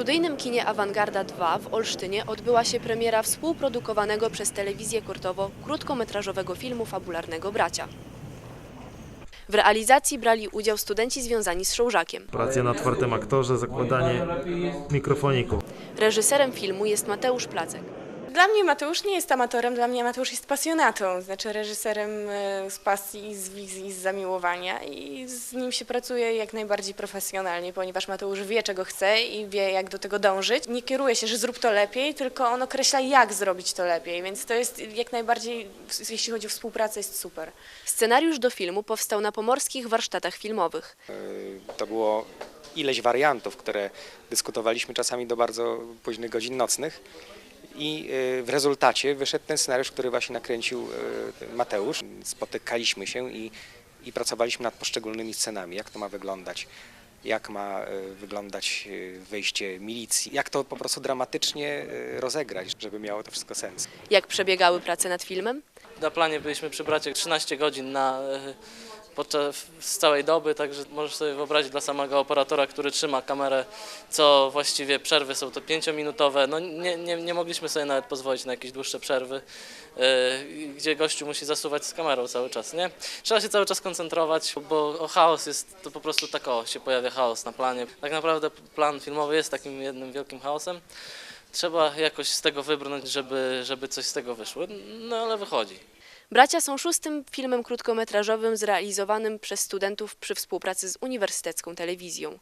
studyjnym kinie Awangarda 2 w Olsztynie odbyła się premiera współprodukowanego przez telewizję Kurtowo krótkometrażowego filmu fabularnego Bracia. W realizacji brali udział studenci związani z Szołżakiem. Praca na czwartym aktorze, zakładanie mikrofoników. Reżyserem filmu jest Mateusz Placek. Dla mnie Mateusz nie jest amatorem, dla mnie Mateusz jest pasjonatą, znaczy reżyserem e, z pasji, z wizji, z zamiłowania i z nim się pracuje jak najbardziej profesjonalnie, ponieważ Mateusz wie, czego chce i wie, jak do tego dążyć. Nie kieruje się, że zrób to lepiej, tylko on określa, jak zrobić to lepiej, więc to jest jak najbardziej, jeśli chodzi o współpracę, jest super. Scenariusz do filmu powstał na pomorskich warsztatach filmowych. To było ileś wariantów, które dyskutowaliśmy czasami do bardzo późnych godzin nocnych. I y, w rezultacie wyszedł ten scenariusz, który właśnie nakręcił y, Mateusz. Spotykaliśmy się i, i pracowaliśmy nad poszczególnymi scenami, jak to ma wyglądać, jak ma y, wyglądać wejście milicji, jak to po prostu dramatycznie rozegrać, żeby miało to wszystko sens. Jak przebiegały prace nad filmem? Na planie byliśmy przy bracie 13 godzin na, podczas całej doby, także możesz sobie wyobrazić dla samego operatora, który trzyma kamerę, co właściwie przerwy są to pięciominutowe. No nie, nie, nie mogliśmy sobie nawet pozwolić na jakieś dłuższe przerwy, e, gdzie gościu musi zasuwać z kamerą cały czas, nie? Trzeba się cały czas koncentrować, bo chaos jest, to po prostu tak o, się pojawia chaos na planie. Tak naprawdę plan filmowy jest takim jednym wielkim chaosem. Trzeba jakoś z tego wybrnąć, żeby, żeby coś z tego wyszło, no ale wychodzi. Bracia są szóstym filmem krótkometrażowym zrealizowanym przez studentów przy współpracy z Uniwersytecką Telewizją.